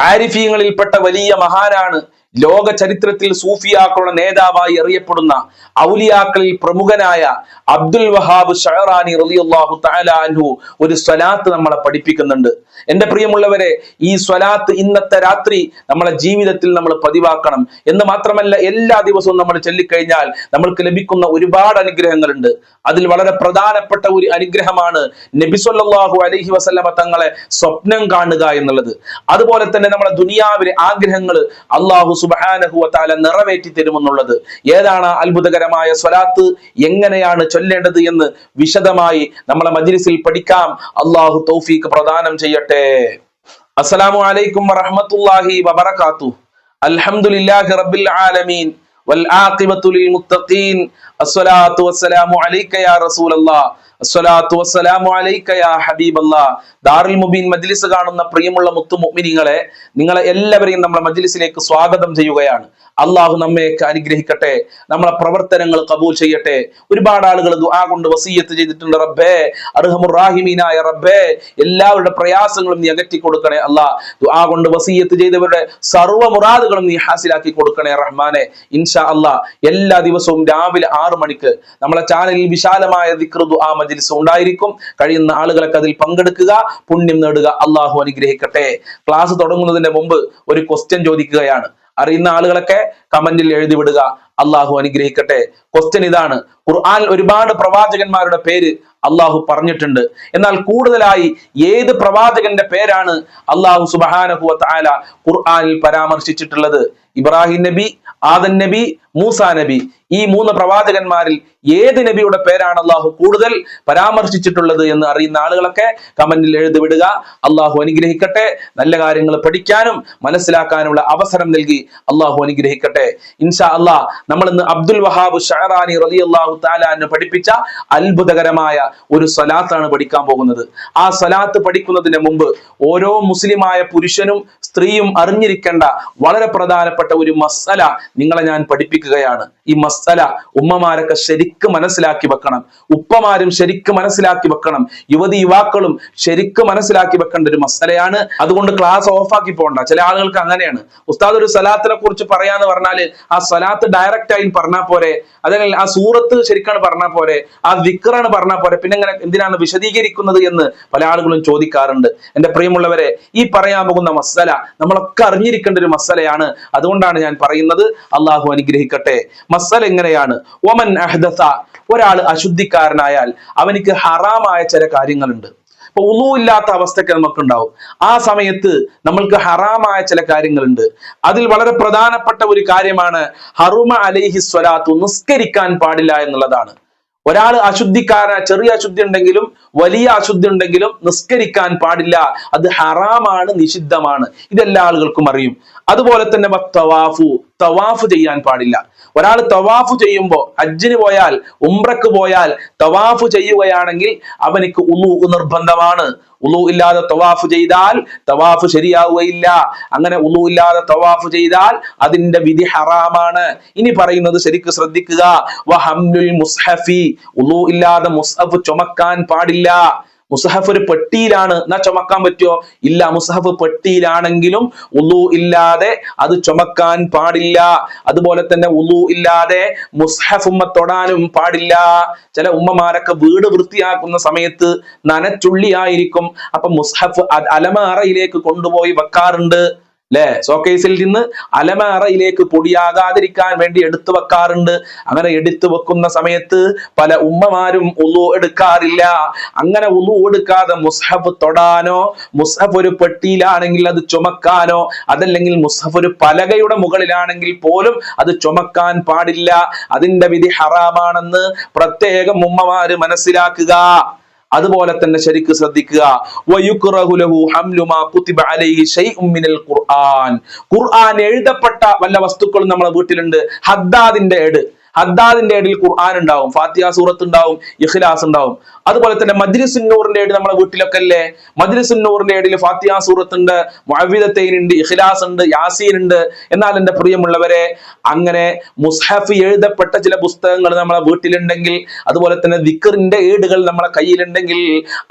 ആരിഫീങ്ങളിൽപ്പെട്ട വലിയ മഹാനാണ് ലോക ചരിത്രത്തിൽ സൂഫിയാക്കളുടെ നേതാവായി അറിയപ്പെടുന്ന ഔലിയാക്കളിൽ പ്രമുഖനായ അബ്ദുൽ വഹാബ് ഷഹറാനി റളിയല്ലാഹു തആല അൻഹു ഒരു സ്വലാത്ത് നമ്മളെ പഠിപ്പിക്കുന്നുണ്ട്. എന്റെ പ്രിയമുള്ളവരെ ഈ സ്വലാത്ത് ഇന്നത്തെ രാത്രി നമ്മളെ ജീവിതത്തിൽ നമ്മൾ പതിവാക്കണം. എന്ന് മാത്രമല്ല എല്ലാ ദിവസവും നമ്മൾ ചൊല്ലിക്കഴിഞ്ഞാൽ നമ്മൾക്ക് ലഭിക്കുന്ന ഒരുപാട് അനുഗ്രഹങ്ങളുണ്ട്. അതിൽ വളരെ പ്രധാനപ്പെട്ട ഒരു അനുഗ്രഹമാണ് നബി അലഹി അലൈഹി വസല്ലമ തങ്ങളെ സ്വപ്നം കാണുക എന്നുള്ളത്. അതുപോലെ തന്നെ നമ്മുടെ ദുനിയാവിലെ ആഗ്രഹങ്ങൾ അള്ളാഹു സുബ്ഹാനഹു വതആല നിറവേറ്റി തരുമെന്നുള്ളത് ഏതാണ് ആ അത്ഭുതകരമായ സ്വലാത്ത് എങ്ങനെയാണ് ചൊല്ലേണ്ടത് എന്ന് വിശദമായി നമ്മളെ മജ്ലിസിൽ പഠിക്കാം അള്ളാഹു തൗഫീഖ് പ്രദാനം ചെയ്യട്ടെ അസ്സലാമു അലൈക്കും വറഹ്മത്തുള്ളാഹി വബറകാതുഹു അൽഹംദുലില്ലാഹി റബ്ബിൽ ആലമീൻ والعاقبة للمتقين الصلاة والسلام عليك يا رسول الله അസ്സലാത്തു വസ്സലാമു അലൈക യാ മുബീൻ മജ്ലിസ് കാണുന്ന പ്രിയമുള്ള മുത്തു നിങ്ങളെ എല്ലാവരെയും നമ്മുടെ മജ്ലിസിലേക്ക് സ്വാഗതം ചെയ്യുകയാണ്. അള്ളാഹു നമ്മയൊക്കെ അനുഗ്രഹിക്കട്ടെ നമ്മളെ പ്രവർത്തനങ്ങൾ കബൂൽ ചെയ്യട്ടെ. ഒരുപാട് ആളുകൾ ദുആ കൊണ്ട് വസീയത്ത് ചെയ്തിട്ടുണ്ട് റബ്ബേ അർഹമുറാഹിമീനായ റബ്ബേ. എല്ലാവരുടെ പ്രയാസങ്ങളും നീ അകറ്റി കൊടുക്കണേ അല്ലാ. ദുആ കൊണ്ട് വസീയത്ത് ചെയ്തവരുടെ സർവ മുറാദുകളും നീ ഹാസിലാക്കി കൊടുക്കണേ റഹ്മാനെ. ഇൻഷാ അല്ലാ എല്ലാ ദിവസവും രാവിലെ ആറു മണിക്ക് നമ്മളെ ചാനലിൽ വിശാലമായ ദിക്ർ ദുആ മജ്ലിസ് ഉണ്ടായിരിക്കും. കഴിയുന്ന ആളുകളൊക്കെ അതിൽ പങ്കെടുക്കുക പുണ്യം നേടുക. അള്ളാഹു അനുഗ്രഹിക്കട്ടെ. ക്ലാസ് തുടങ്ങുന്നതിന്റെ മുമ്പ് ഒരു ക്വസ്റ്റ്യൻ ചോദിക്കുകയാണ്. അറിയുന്ന ആളുകളൊക്കെ കമന്റിൽ എഴുതി വിടുക അള്ളാഹു അനുഗ്രഹിക്കട്ടെ. ക്വസ്റ്റ്യൻ ഇതാണ്. ഖുർആൻ ഒരുപാട് പ്രവാചകന്മാരുടെ പേര് അള്ളാഹു പറഞ്ഞിട്ടുണ്ട്. എന്നാൽ കൂടുതലായി ഏത് പ്രവാചകന്റെ പേരാണ് അള്ളാഹു സുബഹാനഹു താല ഖുർആനിൽ പരാമർശിച്ചിട്ടുള്ളത്? ഇബ്രാഹിം നബി ആദൻ നബി മൂസ നബി. ഈ മൂന്ന് പ്രവാചകന്മാരിൽ ഏത് നബിയുടെ പേരാണ് അള്ളാഹു കൂടുതൽ പരാമർശിച്ചിട്ടുള്ളത് എന്ന് അറിയുന്ന ആളുകളൊക്കെ കമന്റിൽ എഴുതി വിടുക അള്ളാഹു അനുഗ്രഹിക്കട്ടെ. നല്ല കാര്യങ്ങൾ പഠിക്കാനും മനസ്സിലാക്കാനുള്ള അവസരം നൽകി അള്ളാഹു അനുഗ്രഹിക്കട്ടെ. ഇൻഷാ അള്ളാഹ് നമ്മൾ ഇന്ന് അബ്ദുൽ വഹാബ് ഷഹറാനി റലി അള്ളാഹു താലാന്ന് പഠിപ്പിച്ച അത്ഭുതകരമായ ഒരു സ്വലാത്താണ് പഠിക്കാൻ പോകുന്നത്. ആ സ്വലാത്ത് പഠിക്കുന്നതിന് മുമ്പ് ഓരോ മുസ്ലിമായ പുരുഷനും സ്ത്രീയും അറിഞ്ഞിരിക്കേണ്ട വളരെ പ്രധാനപ്പെട്ട ഒരു മസല നിങ്ങളെ ഞാൻ പഠിപ്പിക്കുകയാണ്. ഈ മസല ഉമ്മമാരൊക്കെ ശരിക്ക് മനസ്സിലാക്കി വെക്കണം. ഉപ്പമാരും ശരിക്ക് മനസ്സിലാക്കി വെക്കണം. യുവതി യുവാക്കളും ശരിക്ക് മനസ്സിലാക്കി വെക്കേണ്ട ഒരു മസലയാണ് അതുകൊണ്ട് ക്ലാസ് ഓഫാക്കി പോകണ്ട. ചില ആളുകൾക്ക് അങ്ങനെയാണ്. ഉസ്താദ് ഒരു സലാത്തിനെ കുറിച്ച് പറയാന്ന് പറഞ്ഞാൽ ആ സലാത്ത് ഡയറക്റ്റ് ആയി പറഞ്ഞാൽ പോരെ. അതല്ലെങ്കിൽ ആ സൂറത്ത് ശരിക്കാണ് പറഞ്ഞാൽ പോരെ. ആ വിക്റാണ് പറഞ്ഞാൽ പോരെ. പിന്നെ എങ്ങനെ എന്തിനാണ് വിശദീകരിക്കുന്നത് എന്ന് പല ആളുകളും ചോദിക്കാറുണ്ട്. എന്റെ പ്രിയമുള്ളവരെ ഈ പറയാൻ പോകുന്ന മസല നമ്മളൊക്കെ അറിഞ്ഞിരിക്കേണ്ട ഒരു മസലയാണ് അതുകൊണ്ടാണ് ഞാൻ പറയുന്നത്. അള്ളാഹു അനുഗ്രഹിക്കട്ടെ. മസൽ എങ്ങനെയാണ്? ഒമൻ അഹ്ദസ ഒരാൾ അശുദ്ധിക്കാരനായാൽ അവനിക്ക് ഹറാമായ ചില കാര്യങ്ങളുണ്ട്. ഇപ്പൊ ഒന്നുമില്ലാത്ത അവസ്ഥയൊക്കെ നമുക്കുണ്ടാവും. ആ സമയത്ത് നമ്മൾക്ക് ഹറാമായ ചില കാര്യങ്ങളുണ്ട്. അതിൽ വളരെ പ്രധാനപ്പെട്ട ഒരു കാര്യമാണ് ഹറുമ അലൈഹി സ്വലാത്തു നിസ്കരിക്കാൻ പാടില്ല എന്നുള്ളതാണ്. ഒരാൾ അശുദ്ധിക്കാര ചെറിയ അശുദ്ധി ഉണ്ടെങ്കിലും വലിയ അശുദ്ധി ഉണ്ടെങ്കിലും നിസ്കരിക്കാൻ പാടില്ല. അത് ഹറാമാണ് നിഷിദ്ധമാണ്. ഇതെല്ലാ ആളുകൾക്കും അറിയും. അതുപോലെ തന്നെ തവാഫു തവാഫ് ചെയ്യാൻ പാടില്ല. ഒരാൾ തവാഫ് ചെയ്യുമ്പോൾ ഹജ്ജിന് പോയാൽ ഉംറക്ക് പോയാൽ തവാഫ് ചെയ്യുകയാണെങ്കിൽ അവനിക്ക് ഉലു നിർബന്ധമാണ്. ഉലു ഇല്ലാതെ തവാഫ് ചെയ്താൽ തവാഫ് ശരിയാവുകയില്ല. അങ്ങനെ ഉലു ഇല്ലാതെ തവാഫ് ചെയ്താൽ അതിന്റെ വിധി ഹറാമാണ്. ഇനി പറയുന്നത് ശരിക്ക് ശ്രദ്ധിക്കുക. മുസ്ഹഫി. ഉലു ഇല്ലാതെ മുസ്ഹഫ് ചുമക്കാൻ പാടില്ല. മുസഹഫ് ഒരു പെട്ടിയിലാണ്. എന്നാ ചുമക്കാൻ പറ്റുമോ ഇല്ല മുസഹഫ് പെട്ടിയിലാണെങ്കിലും ഉളു ഇല്ലാതെ അത് ചുമക്കാൻ പാടില്ല. അതുപോലെ തന്നെ ഉളു ഇല്ലാതെ മുസ്ഹഫ് ഉമ്മ തൊടാനും പാടില്ല. ചില ഉമ്മമാരൊക്കെ വീട് വൃത്തിയാക്കുന്ന സമയത്ത് നനച്ചുള്ളിയായിരിക്കും. അപ്പൊ മുസ്ഹഫ് അലമാറയിലേക്ക് കൊണ്ടുപോയി വെക്കാറുണ്ട്. ല്ലേ? ഷോക്കേസിൽ നിന്ന് അലമാറയിലേക്ക് പൊടിയാകാതിരിക്കാൻ വേണ്ടി എടുത്തു വെക്കാറുണ്ട്. അങ്ങനെ എടുത്തു വെക്കുന്ന സമയത്ത് പല ഉമ്മമാരും ഉളു എടുക്കാറില്ല. അങ്ങനെ ഉളു എടുക്കാതെ മുസ്ഹഫ് തൊടാനോ മുസ്ഹഫ് ഒരു പെട്ടിയിലാണെങ്കിൽ അത് ചുമക്കാനോ അതല്ലെങ്കിൽ മുസ്ഹഫ് ഒരു പലകയുടെ മുകളിലാണെങ്കിൽ പോലും അത് ചുമക്കാൻ പാടില്ല. അതിന്റെ വിധി ഹറാമാണെന്ന് പ്രത്യേകം ഉമ്മമാര് മനസ്സിലാക്കുക. അതുപോലെ തന്നെ ശരിക്ക് ശ്രദ്ധിക്കുക. ഖുർആൻ. ഖുർആൻ എഴുതപ്പെട്ട വല്ല വസ്തുക്കളും നമ്മളെ വീട്ടിലുണ്ട്. ഹദ്ദാദിന്റെ ഏട്. ഹദ്ദാദിന്റെ ഏടിൽ ഖുർആൻ ഉണ്ടാവും. ഫാത്തിഹ സൂറത്ത് ഉണ്ടാവും. ഇഖ്ലാസ് ഉണ്ടാവും. അതുപോലെ തന്നെ മജ്ലിസുന്നൂറിന്റെ ഇടയിൽ നമ്മളെ വീട്ടിലൊക്കെ അല്ലേ മജ്ലിസുന്നൂറിന്റെ ഇടയിൽ ഫാത്തിയ സൂറത്തുണ്ട് ഉണ്ട് ഇഖ്ലാസ് ഉണ്ട് യാസീൻ ഉണ്ട് എന്നാൽ എന്റെ പ്രിയമുള്ളവരെ അങ്ങനെ മുസ്ഹഫ് എഴുതപ്പെട്ട ചില പുസ്തകങ്ങൾ നമ്മളെ വീട്ടിലുണ്ടെങ്കിൽ അതുപോലെ തന്നെ ദിക്കറിന്റെ ഏടുകൾ നമ്മളെ കയ്യിലുണ്ടെങ്കിൽ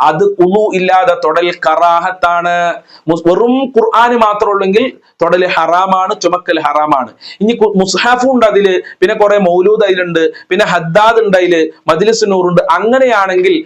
അത് ഉളു ഇല്ലാതെ തൊടൽ കറാഹത്താണ്. വെറും ഖുർആാന് മാത്രമേ ഉള്ളെങ്കിൽ തൊടൽ ഹറാമാണ് ചുമക്കൽ ഹറാമാണ്. ഇനി മുസ്ഹാഫും ഉണ്ട് അതിൽ പിന്നെ കുറെ മൗലൂദ് അതിലുണ്ട് പിന്നെ ഹദ്ദാദ് ഉണ്ട് അതിൽ മജ്ലിസ് അങ്ങനെയാണെങ്കിൽ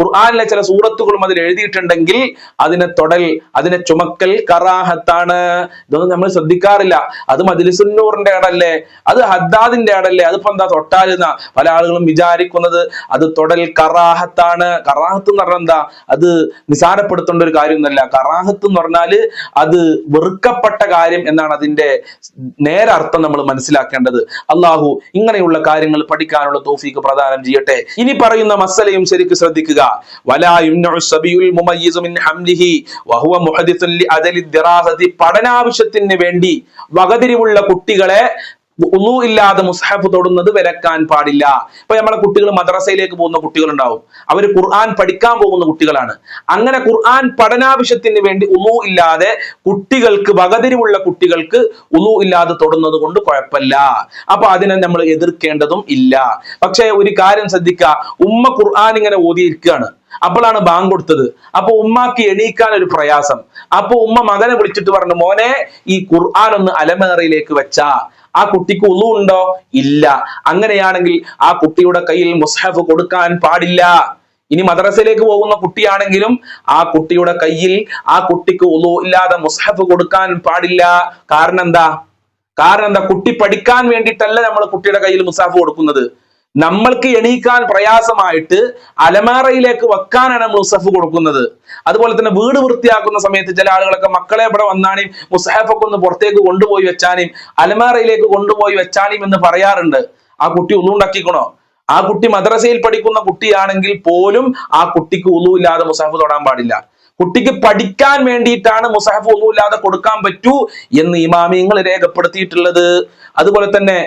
ഖുർആനിലെ ചില സൂറത്തുകളും അതിൽ എഴുതിയിട്ടുണ്ടെങ്കിൽ അതിനെ തൊടൽ അതിനെ ചുമക്കൽ കറാഹത്താണ്. ഇതൊന്നും നമ്മൾ ശ്രദ്ധിക്കാറില്ല. അത് മജിലിസുന്നൂറിന്റെ ആടല്ലേ അത് ഹദ്ദാദിന്റെ ആടല്ലേ അതിപ്പോ എന്താ തൊട്ടാലെന്ന പല ആളുകളും വിചാരിക്കുന്നത് അത് തൊടൽ കറാഹത്താണ്. കറാഹത്ത് എന്ന് പറഞ്ഞാൽ എന്താ? അത് നിസാരപ്പെടുത്തേണ്ട ഒരു കാര്യമൊന്നുമല്ല. കറാഹത്ത് എന്ന് പറഞ്ഞാൽ അത് വെറുക്കപ്പെട്ട കാര്യം എന്നാണ് അതിന്റെ നേരെ അർത്ഥം നമ്മൾ മനസ്സിലാക്കേണ്ടത്. അള്ളാഹു ഇങ്ങനെയുള്ള കാര്യങ്ങൾ പഠിക്കാനുള്ള തോഫീക്ക് പ്രദാനം ചെയ്യട്ടെ. ഇനി പറയുന്ന മസലയും ശരിക്ക് ശ്രദ്ധിക്കുക. പഠനാവശ്യത്തിന് വേണ്ടി വകതിരിവുള്ള കുട്ടികളെ ഉളു ഇല്ലാതെ മുസ്ഹഫ് തൊടുന്നത് വിലക്കാൻ പാടില്ല. ഇപ്പൊ നമ്മളെ കുട്ടികൾ മദ്രസയിലേക്ക് പോകുന്ന കുട്ടികൾ ഉണ്ടാവും അവർ ഖുർആൻ പഠിക്കാൻ പോകുന്ന കുട്ടികളാണ്. അങ്ങനെ ഖുർആൻ പഠനാവശ്യത്തിന് വേണ്ടി ഉളു ഇല്ലാതെ കുട്ടികൾക്ക് വകതിരിവുള്ള കുട്ടികൾക്ക് ഉളു ഇല്ലാതെ തൊടുന്നത് കൊണ്ട് കുഴപ്പമില്ല. അപ്പൊ അതിനെ നമ്മൾ എതിർക്കേണ്ടതും ഇല്ല. പക്ഷേ ഒരു കാര്യം ശ്രദ്ധിക്കുക. ഉമ്മ ഖുർആൻ ഇങ്ങനെ ഓതിയിരിക്കുകയാണ്. അപ്പോഴാണ് ബാങ്ക് കൊടുത്തത്. അപ്പൊ ഉമ്മാക്ക് എണീക്കാൻ ഒരു പ്രയാസം. അപ്പൊ ഉമ്മ മകനെ വിളിച്ചിട്ട് പറഞ്ഞു മോനെ ഈ ഖുർആൻ ഒന്ന് അലമേറയിലേക്ക് വെച്ചാ. ആ കുട്ടിക്ക് ഉളു ഉണ്ടോ? ഇല്ല. അങ്ങനെയാണെങ്കിൽ ആ കുട്ടിയുടെ കയ്യിൽ മുസ്ഹഫ് കൊടുക്കാൻ പാടില്ല. ഇനി മദ്രസയിലേക്ക് പോകുന്ന കുട്ടിയാണെങ്കിലും ആ കുട്ടിയുടെ കയ്യിൽ ആ കുട്ടിക്ക് ഉളു ഇല്ലാതെ മുസ്ഹഫ് കൊടുക്കാൻ പാടില്ല. കാരണം എന്താ? കാരണം എന്താ? കുട്ടി പഠിക്കാൻ വേണ്ടിയിട്ടല്ല നമ്മൾ കുട്ടിയുടെ കയ്യിൽ മുസാഫ് കൊടുക്കുന്നത്. നമ്മൾക്ക് എണീക്കാൻ പ്രയാസമായിട്ട് അലമാറയിലേക്ക് വെക്കാനാണ് മുസഫ് കൊടുക്കുന്നത്. അതുപോലെ തന്നെ വീട് വൃത്തിയാക്കുന്ന സമയത്ത് ചില ആളുകളൊക്കെ മക്കളെ ഇവിടെ വന്നാണേം മുസഹഫൊക്കെ ഒന്ന് പുറത്തേക്ക് കൊണ്ടുപോയി വെച്ചാനേയും അലമാറയിലേക്ക് കൊണ്ടുപോയി വെച്ചാനേയും എന്ന് പറയാറുണ്ട്. ആ കുട്ടി ഉള്ളുണ്ടാക്കിക്കണോ ആ കുട്ടി മദ്രസയിൽ പഠിക്കുന്ന കുട്ടിയാണെങ്കിൽ പോലും ആ കുട്ടിക്ക് ഉളു ഇല്ലാതെ മുസാഫ് തൊടാൻ പാടില്ല. കുട്ടിക്ക് പഠിക്കാൻ വേണ്ടിയിട്ടാണ് മുസഹഫ് ഒന്നും ഇല്ലാതെ കൊടുക്കാൻ പറ്റൂ എന്ന് ഇമാമിയങ്ങൾ രേഖപ്പെടുത്തിയിട്ടുള്ളത്. അതുപോലെ തന്നെ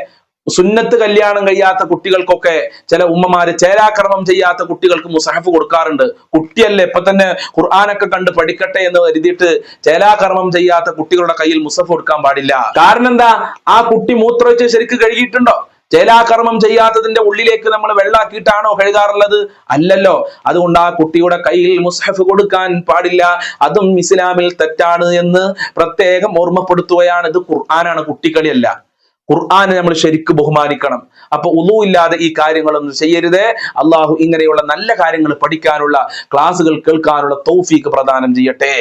സുന്നത്ത് കല്യാണം കഴിയാത്ത കുട്ടികൾക്കൊക്കെ ചില ഉമ്മമാര് ചേരാക്രമം ചെയ്യാത്ത കുട്ടികൾക്ക് മുസഹഫ് കൊടുക്കാറുണ്ട്. കുട്ടിയല്ലേ ഇപ്പൊ തന്നെ ഖുർആാനൊക്കെ കണ്ട് പഠിക്കട്ടെ എന്ന് കരുതിയിട്ട് ചേലാകർമ്മം ചെയ്യാത്ത കുട്ടികളുടെ കയ്യിൽ മുസഫ് കൊടുക്കാൻ പാടില്ല. കാരണം എന്താ? ആ കുട്ടി മൂത്രമൊഴിച്ച് ശരിക്ക് കഴുകിയിട്ടുണ്ടോ? ചേലാകർമ്മം ചെയ്യാത്തതിന്റെ ഉള്ളിലേക്ക് നമ്മൾ വെള്ളാക്കിയിട്ടാണോ കഴുകാറുള്ളത്? അല്ലല്ലോ. അതുകൊണ്ട് ആ കുട്ടിയുടെ കയ്യിൽ മുസഹഫ് കൊടുക്കാൻ പാടില്ല. അതും ഇസ്ലാമിൽ തെറ്റാണ് എന്ന് പ്രത്യേകം ഓർമ്മപ്പെടുത്തുകയാണ്. ഇത് ഖുർആനാണ് കുട്ടിക്കളിയല്ല ഖുർആനെ നമ്മൾ ശരിക്കും ബഹുമാനിക്കണം. അപ്പൊ ഉളു ഇല്ലാതെ ഈ കാര്യങ്ങളൊന്നും ചെയ്യരുത്. അള്ളാഹു ഇങ്ങനെയുള്ള നല്ല കാര്യങ്ങൾ പഠിക്കാനുള്ള ക്ലാസ്സുകൾ കേൾക്കാനുള്ള തൗഫീക്ക് പ്രദാനം ചെയ്യട്ടെ.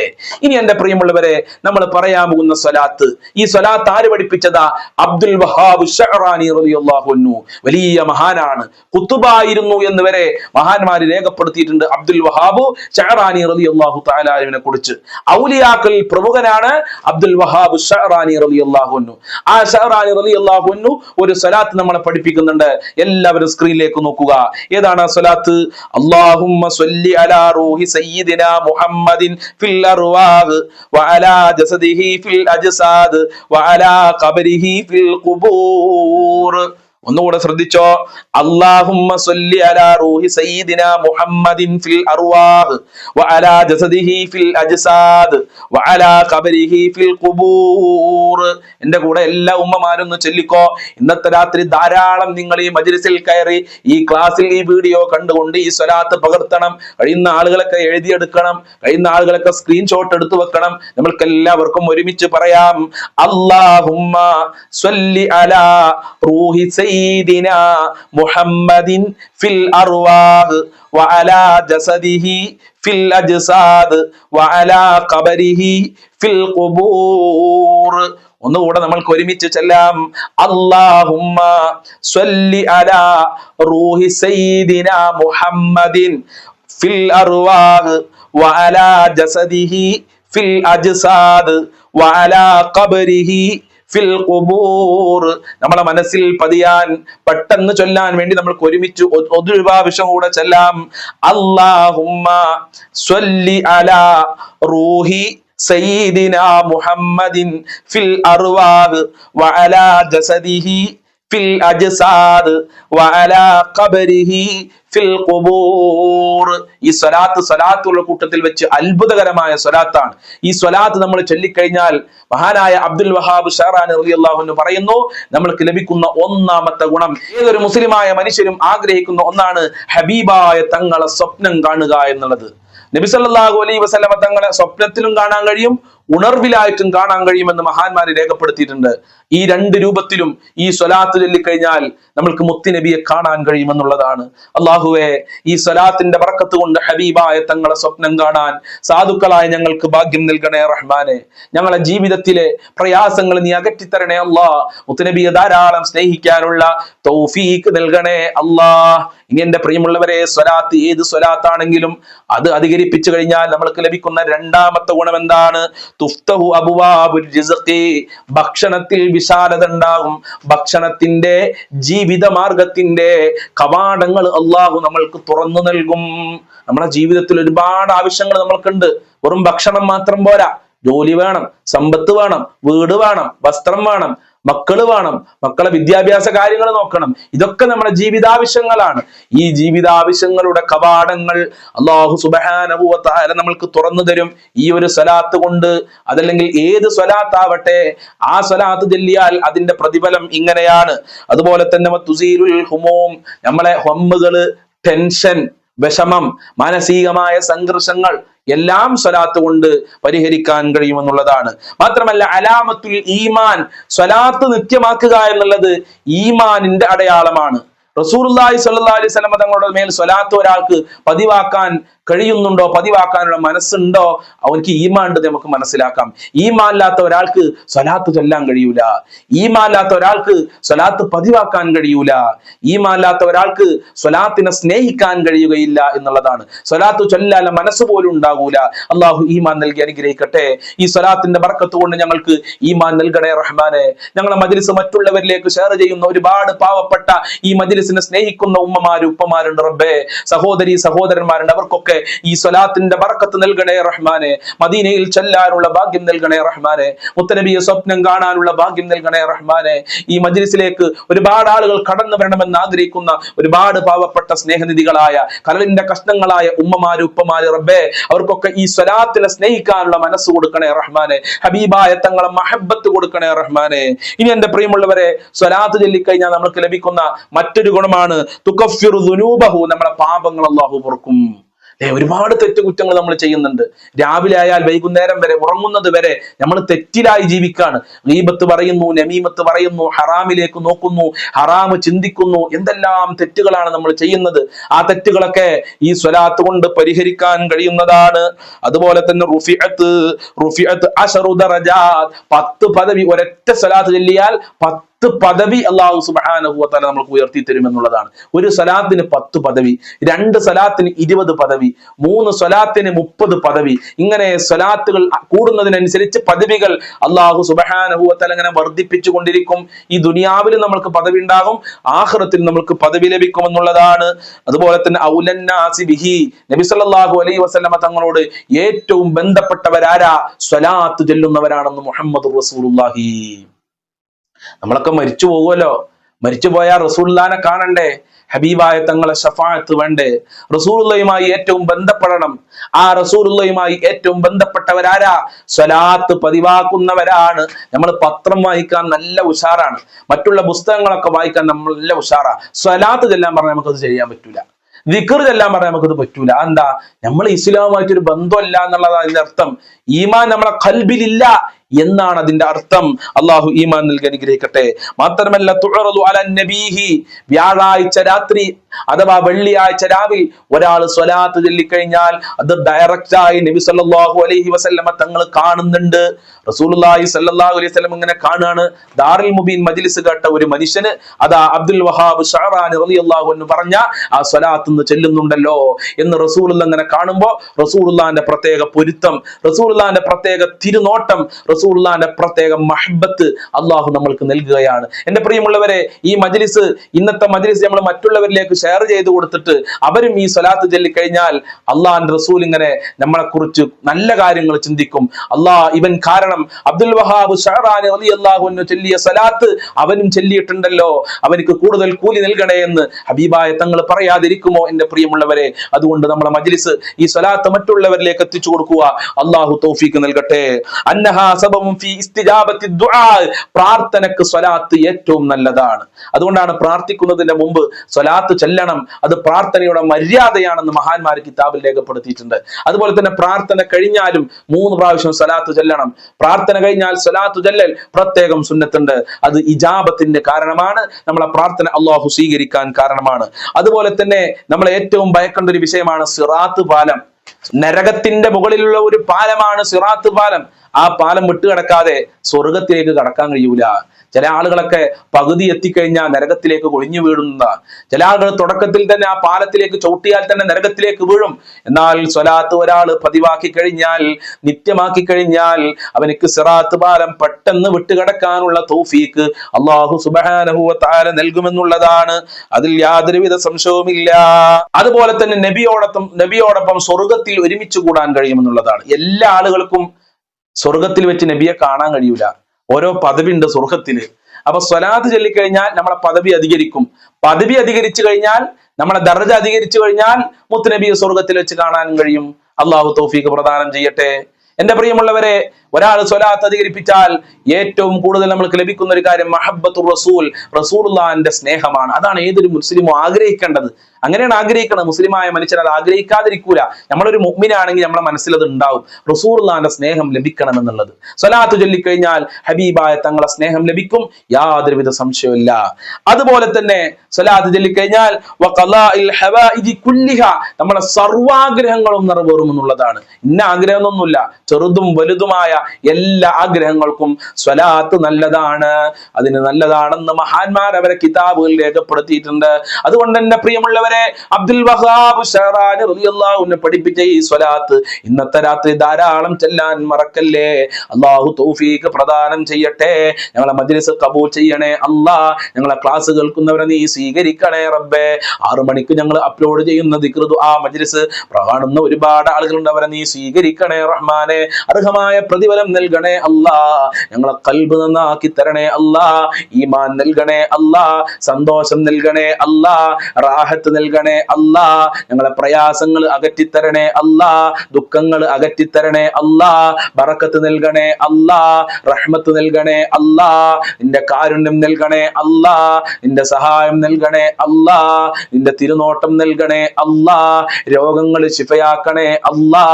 ഇനി എന്റെ പ്രിയമുള്ളവരെ നമ്മൾ പറയാൻ പോകുന്ന സ്വലാത്ത്. ഈ സ്വലാത്ത് ആര് പഠിപ്പിച്ചതാ? അബ്ദുൽ വഹാബ് റളിയല്ലാഹു വലിയ മഹാനാണ്. കുത്തുബായിരുന്നു എന്ന് വരെ മഹാന്മാര് രേഖപ്പെടുത്തിയിട്ടുണ്ട് അബ്ദുൽ വഹാബ് ഷഹറാനി റളിയല്ലാഹു താലാലുവിനെ കുറിച്ച്. ഔലിയാക്കൽ പ്രമുഖനാണ് അബ്ദുൽ വഹാബ് ഷഹറാനി റളിയല്ലാഹു ആ ഷഹറാനി റളിയല്ലാഹു അൻഹു ഒരു സ്വലാത്ത് നമ്മളെ പഠിപ്പിക്കുന്നുണ്ട്. എല്ലാവരും സ്ക്രീനിലേക്ക് നോക്കുക. ഏതാണ് ആ സ്വലാത്ത്? അല്ലാഹുമ്മ സ്വല്ലി അലാ റൂഹി സയ്യിദിനാ മുഹമ്മദിൻ ഫിൽ അർവാഹ് വഅലാ ജസദിഹി ഫിൽ അജ്സാദ് വഅലാ ഖബരിഹി ഫിൽ ഖുബൂർ. ഒന്നുകൂടെ ശ്രദ്ധിച്ചോ. അല്ലാഹുമ്മ സല്ലി അലാ റൂഹി മുഹമ്മദിൻ ഫിൽ അർവാഹ് ഫിൽ അജ്സാദ് ഖബരിഹി ഫിൽ കൂടെ എല്ലാ ഉമ്മമാരും ഒന്ന് ചൊല്ലിക്കോ. ഇന്നത്തെ രാത്രി ധാരാളം നിങ്ങൾ ഈ മജ്ലിസിൽ കയറി ഈ ക്ലാസ്സിൽ ഈ വീഡിയോ കണ്ടുകൊണ്ട് ഈ സ്വലാത്ത് പകർത്തണം. കഴിയുന്ന ആളുകളൊക്കെ എഴുതിയെടുക്കണം. കഴിയുന്ന ആളുകളൊക്കെ സ്ക്രീൻഷോട്ട് എടുത്തു വെക്കണം. നമ്മൾക്ക് എല്ലാവർക്കും ഒരുമിച്ച് പറയാം. അല്ലാഹുമ്മ സ്വല്ലി അലാ റൂഹി സയ്യിദിന മുഹമ്മദിൻ ഫിൽ الأرواح വഅലാ ജസദിഹി ഫിൽ അജ്സാദ് വഅലാ ഖബരിഹി ഫിൽ القبور ഒന്നുകൂടെ നമ്മൾക്ക് ഒരുമിച്ച് ചെല്ലാം. അല്ലാഹുമ്മ സ്വല്ലി അലാ റൂഹി സയ്യിദിന മുഹമ്മദിൻ ഫിൽ അർവാഹ് വഅലാ ജസദിഹി ഫിൽ അജ്സാദ് വഅലാ ഖബരിഹി ഫിൽ നമ്മളെ മനസ്സിൽ പതിയാൻ പെട്ടെന്ന് ചൊല്ലാൻ വേണ്ടി നമ്മൾക്ക് ഒരുമിച്ച് ഒരു കൂടെ ചെല്ലാം. അല്ലാഹുമ്മ സ്വല്ലി അലാ റൂഹി സയ്യിദിന മുഹമ്മദിൻ ഫിൽ അർവാഹ് വഅലാ ജസദിഹി. ഫിൽ അജ്സാദ് ഖബരിഹി ഫിൽ ഈ സ്വലാത്ത് സ്വലാത്തുള്ള കൂട്ടത്തിൽ വെച്ച് അത്ഭുതകരമായ സ്വലാത്താണ്. ഈ സ്വലാത്ത് നമ്മൾ ചൊല്ലിക്കഴിഞ്ഞാൽ മഹാനായ അബ്ദുൽ വഹാബ് ഷഹറാൻ റളിയല്ലാഹു പറയുന്നു നമ്മൾക്ക് ലഭിക്കുന്ന ഒന്നാമത്തെ ഗുണം ഏതൊരു മുസ്ലിമായ മനുഷ്യരും ആഗ്രഹിക്കുന്ന ഒന്നാണ് ഹബീബായ തങ്ങളെ സ്വപ്നം കാണുക എന്നുള്ളത്. നബി സല്ലല്ലാഹു അലൈഹി വസല്ലമ തങ്ങളെ സ്വപ്നത്തിലും കാണാൻ കഴിയും ഉണർവിലായിട്ടും കാണാൻ കഴിയുമെന്ന് മഹാന്മാരെ രേഖപ്പെടുത്തിയിട്ടുണ്ട്. ഈ രണ്ട് രൂപത്തിലും ഈ സ്വലാത്ത് ചൊല്ലിക്കഴിഞ്ഞാൽ നമ്മൾക്ക് മുത്തിനബിയെ കാണാൻ കഴിയുമെന്നുള്ളതാണ്. അള്ളാഹുവെ ഈ സ്വലാത്തിന്റെ വറക്കത്ത് കൊണ്ട് ഹബീബായ തങ്ങളെ സ്വപ്നം കാണാൻ സാധുക്കളായ ഞങ്ങൾക്ക് ഭാഗ്യം നൽകണേ റഹ്മാനെ. ഞങ്ങളെ ജീവിതത്തിലെ പ്രയാസങ്ങൾ നീ അകറ്റിത്തരണേ അള്ളാ. മുത്തുനബിയെ ധാരാളം സ്നേഹിക്കാനുള്ള തൗഫീഖ് നൽകണേ അള്ളാ. ഇനി എന്റെ പ്രിയമുള്ളവരെ സ്വലാത്ത് ഏത് സ്വലാത്താണെങ്കിലും അത് അധികരിപ്പിച്ചു കഴിഞ്ഞാൽ നമ്മൾക്ക് ലഭിക്കുന്ന രണ്ടാമത്തെ ഗുണം എന്താണ്? ഭക്ഷണത്തിൽ വിശാലത ഉണ്ടാകും ഭക്ഷണത്തിന്റെ ജീവിത മാർഗത്തിന്റെ കവാടങ്ങൾ അള്ളാഹു നമ്മൾക്ക് തുറന്നു നൽകും. നമ്മുടെ ജീവിതത്തിൽ ഒരുപാട് ആവശ്യങ്ങൾ നമ്മൾക്കുണ്ട്. വെറും ഭക്ഷണം മാത്രം പോരാ. ജോലി വേണം സമ്പത്ത് വേണം വീട് വേണം വസ്ത്രം വേണം മക്കൾ വേണം. മക്കളെ വിദ്യാഭ്യാസ കാര്യങ്ങൾ നോക്കണം. ഇതൊക്കെ നമ്മുടെ ജീവിതാവശ്യങ്ങളാണ്. ഈ ജീവിതാവശ്യങ്ങളുടെ കവാടങ്ങൾ അള്ളാഹു സുബാനുഭവത്തായ നമ്മൾക്ക് തുറന്നു തരും. ഈ ഒരു സ്വലാത്ത് കൊണ്ട് അതല്ലെങ്കിൽ ഏത് സ്വലാത്താവട്ടെ ആ സ്വലാത്ത് ചെല്ലിയാൽ അതിന്റെ പ്രതിഫലം ഇങ്ങനെയാണ്. അതുപോലെ തന്നെ തുസീരുൽ ഹുമോം നമ്മളെ ഹൊമ്മുകൾ ടെൻഷൻ വിഷമം മാനസികമായ സംഘർഷങ്ങൾ എല്ലാം സ്വലാത്ത് കൊണ്ട് പരിഹരിക്കാൻ കഴിയുമെന്നുള്ളതാണ്. മാത്രമല്ല അലാമത്തുൽ ഈമാൻ സ്വലാത്ത് നിത്യമാക്കുക എന്നുള്ളത് ഈമാനിന്റെ അടയാളമാണ്. റസൂർലായി സല്ലാ അലൈഹി സ്വലമ തങ്ങളുടെ മേൽ സ്വലാത്ത് ഒരാൾക്ക് പതിവാക്കാൻ കഴിയുന്നുണ്ടോ? പതിവാക്കാനുള്ള മനസ്സുണ്ടോ? അവർക്ക് ഈമാണ്ട് നമുക്ക് മനസ്സിലാക്കാം. ഈമാല്ലാത്ത ഒരാൾക്ക് സ്വലാത്ത് ചൊല്ലാൻ കഴിയൂല. ഈമാല്ലാത്ത ഒരാൾക്ക് സ്വലാത്ത് പതിവാക്കാൻ കഴിയൂല. ഈമാല്ലാത്ത ഒരാൾക്ക് സ്വലാത്തിനെ സ്നേഹിക്കാൻ കഴിയുകയില്ല എന്നുള്ളതാണ്. സ്വലാത്ത് ചൊല്ലാല മനസ്സ് പോലും ഉണ്ടാകൂല. അള്ളാഹു ഈമാൻ നൽകി അനുഗ്രഹിക്കട്ടെ. ഈ സ്വലാത്തിന്റെ ബർക്കത്ത് കൊണ്ട് ഞങ്ങൾക്ക് ഈമാൻ നൽകണേ റഹ്മാനെ. ഞങ്ങളെ മജിലിസ് മറ്റുള്ളവരിലേക്ക് ഷെയർ ചെയ്യുന്ന ഒരുപാട് പാവപ്പെട്ട ഈ മജിലിസിനെ സ്നേഹിക്കുന്ന ഉമ്മമാര് ഉപ്പമാരുണ്ട് റബ്ബേ. സഹോദരി സഹോദരന്മാരുണ്ട് അവർക്കൊക്കെ ഈ സ്വലാത്തിന്റെ ബർക്കത്ത് നൽകണേ റഹ്മാനെ. മദീനയിൽ ചെല്ലാനുള്ള ഭാഗ്യം നൽകണേ റഹ്മാനെ. മുത്തനബിയെ സ്വപ്നം കാണാനുള്ള ഭാഗ്യം നൽകണേ റഹ്മാനെ. ഈ മജ്ലിസിലേക്ക് ഒരുപാട് ആളുകൾ കടന്നു വരണമെന്ന് ആഗ്രഹിക്കുന്ന ഒരുപാട് പാവപ്പെട്ട സ്നേഹനിധികളായ കരളിന്റെ കഷ്ണങ്ങളായ ഉമ്മമാര് ഉപ്പമാര് റബ്ബേ അവർക്കൊക്കെ ഈ സ്വലാത്തിനെ സ്നേഹിക്കാനുള്ള മനസ്സ് കൊടുക്കണേ റഹ്മാനെ. ഹബീബായ തങ്ങളെ മഹബത്ത് കൊടുക്കണേ റഹ്മാനെ. ഇനി എന്റെ പ്രിയമുള്ളവരെ സ്വലാത്ത് ചൊല്ലിക്കഴിഞ്ഞാൽ നമ്മൾക്ക് ലഭിക്കുന്ന മറ്റൊരു ഗുണമാണ് ദുനൂബഹു നമ്മളെ പാപങ്ങൾ അള്ളാഹു പൊറുക്കും. ഒരുപാട് തെറ്റുകുറ്റങ്ങൾ നമ്മൾ ചെയ്യുന്നുണ്ട്. രാവിലെ ആയാൽ വൈകുന്നേരം വരെ ഉറങ്ങുന്നത് വരെ നമ്മൾ തെറ്റിലായി ജീവിക്കാണ്. ഗീബത്ത് പറയുന്നു നമീമത്ത് പറയുന്നു ഹറാമിലേക്ക് നോക്കുന്നു ഹറാമ് ചിന്തിക്കുന്നു. എന്തെല്ലാം തെറ്റുകളാണ് നമ്മൾ ചെയ്യുന്നത്? ആ തെറ്റുകളൊക്കെ ഈ സ്വലാത്ത് കൊണ്ട് പരിഹരിക്കാൻ കഴിയുന്നതാണ്. അതുപോലെ തന്നെ റുഫിഅത്ത് റുഫിഅത്ത് അഷറുദ ദറജാത്ത്. പത്ത് പദവി ഒരൊറ്റ സ്വലാത്ത് ചൊല്ലിയാൽ പത്ത് പത്ത് പദവി അള്ളാഹു സുബാനഹുവത്താല നമ്മൾക്ക് ഉയർത്തി തരും എന്നുള്ളതാണ്. ഒരു സലാത്തിന് പത്ത് പദവി രണ്ട് സലാത്തിന് ഇരുപത് പദവി മൂന്ന് സ്വലാത്തിന് മുപ്പത് പദവി. ഇങ്ങനെ സലാത്തുകൾ കൂടുന്നതിനനുസരിച്ച് പദവികൾ അള്ളാഹു സുബാനഹുവത്താല ഇങ്ങനെ വർദ്ധിപ്പിച്ചു കൊണ്ടിരിക്കും. ഈ ദുനിയാവിൽ നമ്മൾക്ക് പദവി ഉണ്ടാകും ആഹ്റത്തിൽ നമ്മൾക്ക് പദവി ലഭിക്കുമെന്നുള്ളതാണ് അതുപോലെ തന്നെ ഔലന്നാസി ബിഹി നബി സല്ലല്ലാഹു അലൈഹി വസല്ലമ തങ്ങളോട് ഏറ്റവും ബന്ധപ്പെട്ടവരാരാ? സ്വലാത്ത് ചൊല്ലുന്നവരാണെന്ന് മുഹമ്മദ് റസൂലുള്ളാഹി. നമ്മളൊക്കെ മരിച്ചു പോകുമല്ലോ. മരിച്ചു പോയാൽ റസൂല്ലാനെ കാണണ്ടേ? ഹബീബായ തങ്ങളെ ഷഫായത്ത് വേണ്ടേ? റസൂറുള്ളയുമായി ഏറ്റവും ബന്ധപ്പെടണം. ആ റസൂറുള്ളയുമായി ഏറ്റവും ബന്ധപ്പെട്ടവരാരാ? സ്വലാത്ത് പതിവാക്കുന്നവരാണ്. നമ്മൾ പത്രം വായിക്കാൻ നല്ല ഉഷാറാണ്. മറ്റുള്ള പുസ്തകങ്ങളൊക്കെ വായിക്കാൻ നമ്മൾ നല്ല ഉഷാറാ. സ്വലാത്ത് ചെല്ലാൻ പറഞ്ഞാൽ നമുക്കത് ചെയ്യാൻ പറ്റൂല. വിക്കർ ചെല്ലാൻ പറഞ്ഞാൽ നമുക്കത് പറ്റൂല. എന്താ നമ്മൾ ഇസ്ലാമുമായിട്ടൊരു ബന്ധമല്ല എന്നുള്ളതാണ് അതിന്റെ അർത്ഥം. ഈമാൻ നമ്മളെ കൽബിലില്ല. എന്നാണ് അതിന്റെ അർത്ഥം? അള്ളാഹു ഈമാൻ നൽകി അനുഗ്രഹിക്കട്ടെ. മാത്രമല്ല തുഴറു അല നബീഹി. വ്യാഴാഴ്ച രാത്രി അഥവാ വെള്ളിയാഴ്ച രാവിൽ ഒരാൾ സ്വലാത്ത് ചൊല്ലിക്കഴിഞ്ഞാൽ അത് ഡയറക്റ്റ് ആയി നബി സല്ലാഹു അലൈഹി വസല്ലമ തങ്ങൾ കാണുന്നുണ്ട്. റസൂലുള്ളാഹി സല്ലല്ലാഹു അലൈഹി വസല്ലം ഇങ്ങനെ കാണുകയാണ് ദാറിൽ മുബീൻ മജിലിസ് കേട്ട ഒരു മനുഷ്യന് അതാ അബ്ദുൽ വഹാബ് ഷഹറാനി റളിയല്ലാഹു എന്ന് പറഞ്ഞ ആ സ്വലാത്ത് നിന്ന് ചെല്ലുന്നുണ്ടല്ലോ എന്ന് റസൂലുള്ള അങ്ങനെ കാണുമ്പോൾ റസൂലുള്ളാന്റെ പ്രത്യേക പൊരുത്തം റസൂലുള്ളാന്റെ പ്രത്യേക തിരുനോട്ടം റസൂള്ളാന്റെ പ്രത്യേക മഹബത്ത് അള്ളാഹു നമ്മൾക്ക് നൽകുകയാണ്. എന്റെ പ്രിയമുള്ളവരെ ഈ മജ്ലിസ് ഇന്നത്തെ മജ്ലിസ് നമ്മൾ മറ്റുള്ളവരിലേക്ക് ഷെയർ ചെയ്ത് കൊടുത്തിട്ട് അവരും ഈ സ്വലാത്ത് ചൊല്ലി കഴിഞ്ഞാൽ അള്ളാഹിന്റെ റസൂൽ ഇങ്ങനെ നമ്മളെ കുറിച്ച് നല്ല കാര്യങ്ങൾ ചിന്തിക്കും. അള്ളാഹ് ഇവൻ കാരണം അബ്ദുൽ വഹാബ് ഷഹറാനി ചൊല്ലിയ സ്വലാത്ത് അവനും ചൊല്ലിയിട്ടുണ്ടല്ലോ. അവനിക്ക് കൂടുതൽ കൂലി നൽകണേ എന്ന് ഹബീബായ തങ്ങൾ പറയാതിരിക്കുമോ എന്റെ പ്രിയമുള്ളവരെ? അതുകൊണ്ട് നമ്മളെ മജ്ലിസ് ഈ സ്വലാത്ത് മറ്റുള്ളവരിലേക്ക് എത്തിച്ചു കൊടുക്കുക. അള്ളാഹു തോഫിക്ക് നൽകട്ടെ. അന്നഹാ ദുആ. പ്രാർത്ഥനക്ക് സ്വലാത്ത് ഏറ്റവും നല്ലതാണ്. അതുകൊണ്ടാണ് പ്രാർത്ഥിക്കുന്നതിന്റെ മുമ്പ് സ്വലാത്ത് ചെല്ലണം. അത് പ്രാർത്ഥനയുടെ മര്യാദയാണെന്ന് മഹാന്മാർ കിതാബിൽ രേഖപ്പെടുത്തിയിട്ടുണ്ട്. അതുപോലെ തന്നെ പ്രാർത്ഥന കഴിഞ്ഞാലും മൂന്ന് പ്രാവശ്യം സ്വലാത്ത് ചെല്ലണം. പ്രാർത്ഥന കഴിഞ്ഞാൽ സ്വലാത്ത് ചെല്ലൽ പ്രത്യേകം സുന്നത്തുണ്ട്. അത് ഇജാബത്തിന്റെ കാരണമാണ്. നമ്മളെ പ്രാർത്ഥന അള്ളാഹു സ്വീകരിക്കാൻ കാരണമാണ്. അതുപോലെ തന്നെ നമ്മൾ ഏറ്റവും ഭയക്കേണ്ട ഒരു വിഷയമാണ് സിറാത്ത് പാലം. നരകത്തിന്റെ മുകളിലുള്ള ഒരു പാലമാണ് സിറാത്ത് പാലം. ആ പാലം വിട്ടുകിടക്കാതെ സ്വർഗത്തിലേക്ക് കടക്കാൻ കഴിയൂല. ചില ആളുകളൊക്കെ പകുതി എത്തിക്കഴിഞ്ഞാൽ നരകത്തിലേക്ക് കൊഴിഞ്ഞു വീഴുന്ന ചില ആളുകൾ തുടക്കത്തിൽ തന്നെ ആ പാലത്തിലേക്ക് ചവിട്ടിയാൽ തന്നെ നരകത്തിലേക്ക് വീഴും. എന്നാൽ സ്വലാത്ത് ഒരാൾ പതിവാക്കി കഴിഞ്ഞാൽ നിത്യമാക്കി കഴിഞ്ഞാൽ അവനക്ക് സിറാത്ത് പാലം പെട്ടെന്ന് വിട്ടുകിടക്കാനുള്ള തൗഫീക്ക് അള്ളാഹു തആല നൽകുമെന്നുള്ളതാണ്. അതിൽ യാതൊരുവിധ സംശയവുമില്ല. അതുപോലെ തന്നെ നബിയോടൊപ്പം നബിയോടൊപ്പം സ്വർഗത്തിൽ ഒരുമിച്ച് കൂടാൻ കഴിയുമെന്നുള്ളതാണ്. എല്ലാ ആളുകൾക്കും സ്വർഗത്തിൽ വെച്ച് നബിയെ കാണാൻ കഴിയൂല. ഓരോ പദവി ഉണ്ട് സ്വർഗത്തിൽ അപ്പൊ സ്വലാത്ത് ചൊല്ലിക്കഴിഞ്ഞാൽ നമ്മളെ പദവി അധികരിക്കും. പദവി അധികരിച്ചു കഴിഞ്ഞാൽ നമ്മളെ ദർജ അധികരിച്ചു കഴിഞ്ഞാൽ മുത്തുനബിയെ സ്വർഗത്തിൽ വെച്ച് കാണാനും കഴിയും. അള്ളാഹു തോഫീക്ക് പ്രദാനം ചെയ്യട്ടെ. എന്റെ പ്രിയമുള്ളവരെ ഒരാൾ സ്വലാത്ത് അധികരിപ്പിച്ചാൽ ഏറ്റവും കൂടുതൽ നമ്മൾക്ക് ലഭിക്കുന്ന ഒരു കാര്യം മഹബത്തു റസൂൽ. റസൂലുള്ളാന്റെ സ്നേഹമാണ്. അതാണ് ഏതൊരു മുസ്ലിമും ആഗ്രഹിക്കേണ്ടത്. അങ്ങനെയാണ് ആഗ്രഹിക്കുന്നത്. മുസ്ലിമായ മനുഷ്യൻ അത് ആഗ്രഹിക്കാതിരിക്കൂല. നമ്മളൊരു മുഗ്മിനാണെങ്കിൽ നമ്മുടെ മനസ്സിൽ അത് ഉണ്ടാവും. റസൂർലാന്റെ സ്നേഹം ലഭിക്കണം എന്നുള്ളത് സ്വലാത്ത് ചൊല്ലിക്കഴിഞ്ഞാൽ ഹബീബായ തങ്ങളെ സ്നേഹം ലഭിക്കും. യാതൊരുവിധ സംശയമില്ല അതുപോലെ തന്നെ സ്വലാത്ത് ചൊല്ലിക്കഴിഞ്ഞാൽ നമ്മളെ സർവാഗ്രഹങ്ങളും നിറവേറും എന്നുള്ളതാണ് ഇന്ന ആഗ്രഹമൊന്നുമില്ല. ചെറുതും വലുതുമായ എല്ലാ ആഗ്രഹങ്ങൾക്കും സ്വലാത്ത് നല്ലതാണ്. അതിന് നല്ലതാണെന്ന് മഹാന്മാർ അവരെ കിതാബുകൾ രേഖപ്പെടുത്തിയിട്ടുണ്ട്. അതുകൊണ്ട് എന്റെ പ്രിയമുള്ളവരെ അബ്ദുൽ വഹാബ് റളിയല്ലാഹുവിനെ പഠിപ്പിച്ച ഈ സ്വലാത്ത് ഇന്നത്തെ രാത്രി ധാരാളം ചെല്ലാൻ മറക്കല്ലേ? അള്ളാഹു തൗഫീഖ് പ്രദാനം ചെയ്യട്ടെ. ഞങ്ങളെ മജ്ലിസ് കബൂൽ ചെയ്യണേ അല്ലാ. ഞങ്ങളെ ക്ലാസ് കേൾക്കുന്നവരെ നീ സ്വീകരിക്കണേ റബ്ബേ. ആറു മണിക്ക് ഞങ്ങൾ അപ്ലോഡ് ചെയ്യുന്ന ദിക്ർ ആ മജ്ലിസ് കാണുന്ന ഒരുപാട് ആളുകളുണ്ട് അവരെ നീ സ്വീകരിക്കണേ റഹ്മാനെ. അർഹമായ പ്രതിഫലം നൽകണേ അല്ലാ. ഞങ്ങളെ കൽബ് നന്നാക്കി തരണേ അല്ലാ. ഈമാൻ നൽകണേ അല്ലാ. സന്തോഷം നൽകണേ അല്ലാ. റാഹത്ത് നൽകണേ അല്ലാ. ഞങ്ങളെ പ്രയാസങ്ങൾ അകറ്റിത്തരണേ അല്ലാ. ദുഃഖങ്ങൾ അകറ്റിത്തരണേ അല്ലാ. ബറക്കത്ത് നൽകണേ അല്ലാ. റഹ്മത്ത് നൽകണേ അല്ലാ. നിന്റെ കാരുണ്യം നൽകണേ അല്ലാ. നിന്റെ സഹായം നൽകണേ അല്ലാ. നിന്റെ തിരുനോട്ടം നൽകണേ അല്ലാ. രോഗങ്ങൾ ശിഫയാക്കണേ അല്ലാ.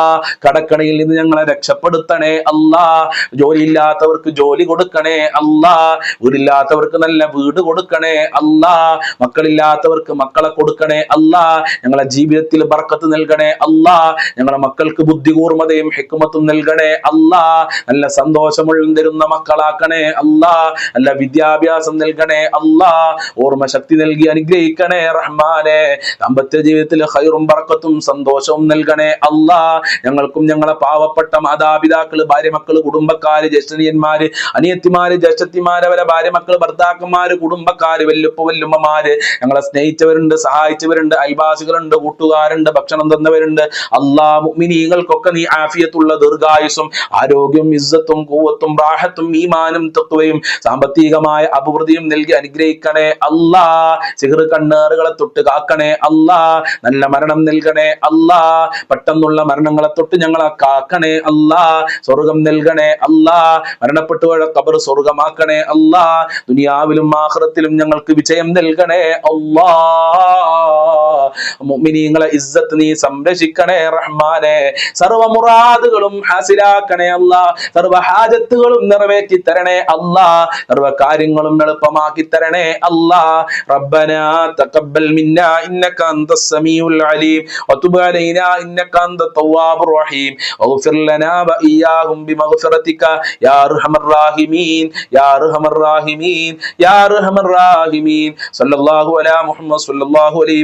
കടക്കണയിൽ നിന്ന് ഞങ്ങളെ രക്ഷപ്പെടുത്തണേ അല്ലാ. ജോലിയില്ലാത്തവർക്ക് ജോലി കൊടുക്കണേ അല്ലാ. വീടില്ലാത്തവർക്ക് നല്ല വീട് കൊടുക്കണേ അല്ലാ. മക്കളില്ലാത്തവർക്ക് മക്കളെ കൊടുക്കണേ അല്ലാ ഞങ്ങളെ ജീവിതത്തിൽ ബർക്കത്ത് നൽകണേ അല്ലാ ഞങ്ങളെ മക്കൾക്ക് ബുദ്ധി ഹെക്കുമത്തും നൽകണേ അല്ലാ നല്ല സന്തോഷമുള്ള തരുന്ന മക്കളാക്കണേ അല്ലാ നല്ല വിദ്യാഭ്യാസം നൽകണേ അല്ലാ ഓർമ്മ ശക്തി നൽകി അനുഗ്രഹിക്കണേ റഹ്മാനെ ദാമ്പത്യ ജീവിതത്തിൽ ഹൈറും ബർക്കത്തും സന്തോഷവും നൽകണേ അല്ലാ ഞങ്ങൾക്കും ഞങ്ങളെ പാവപ്പെട്ട മാതാപിതാക്കൾ ഭാര്യമക്കൾ കുടുംബക്കാര് ജ്യേഷ്ഠനിയന്മാര് അനിയത്തിമാര് ജ്യേഷ്ഠത്തിമാര് അവരെ ഭാര്യമക്കൾ ഭർത്താക്കന്മാര് കുടുംബക്കാര് വല്ലുപ്പ വല്ലുമ്മമാര് ഞങ്ങളെ സ്നേഹിച്ചവരുണ്ട് സഹായിച്ചവരുണ്ട് അയൽവാസികളുണ്ട് കൂട്ടുകാരുണ്ട് ഭക്ഷണം തന്നവരുണ്ട്. അള്ളാ മുഅ്മിനീങ്ങൾക്കൊക്കെ നീ ആഫിയത്തുള്ള ദീർഘായുസും ആരോഗ്യം ഇസ്സത്തും കൂവത്തും റാഹത്തും ഈമാനും തത്വയും സാമ്പത്തികമായ അഭിവൃദ്ധിയും നൽകി അനുഗ്രഹിക്കണേ അല്ലാ സിഹർ കണ്ണേറുകളെ തൊട്ട് കാക്കണേ അല്ലാ നല്ല മരണം നൽകണേ അല്ലാ പെട്ടെന്നുള്ള മരണങ്ങളെ തൊട്ട് ഞങ്ങളെ കാക്കണേ അല്ലാ സ്വർഗം നൽകണേ അല്ലാ മരണപ്പെട്ടു കബർ സ്വർഗമാക്കണേ അല്ലാ ദുനിയാവിലും ആഹ്റത്തിലും ഞങ്ങൾക്ക് വിജയം നൽകണേ അല്ലാ മുഅ്മിനീങ്ങളെ ഇസ്സത്ത് നീ സംരക്ഷിക്കണേ റഹ്മാനേ. സർവ മുറാദുകളും ഹാസിലാക്കണേ അല്ലാ. സർവ ഹാജത്തുകളും നിറവേറ്റി തരണേ അല്ലാ. സർവ കാര്യങ്ങളും എളുപ്പമാക്കി തരണേ അല്ലാ. റബ്ബന തഖബ്ബൽ മിന്നാ ഇന്നക അന്തസ് സമീഉൽ അലീം. വതുബ് അലൈനാ ഇന്നക അന്ത തവ്വാബുർ റഹീം. വഗ്ഫിർ ലനാ വഇയ്യാഹും ബിമഗ്ഫിറതിക. യാ അർഹമർ റഹീമീൻ. യാ അർഹമർ റഹീമീൻ. യാ അർഹമർ റഹീമീൻ. സല്ലല്ലാഹു അലാ മുഹമ്മദ് സല്ലല്ലാഹു അലൈഹി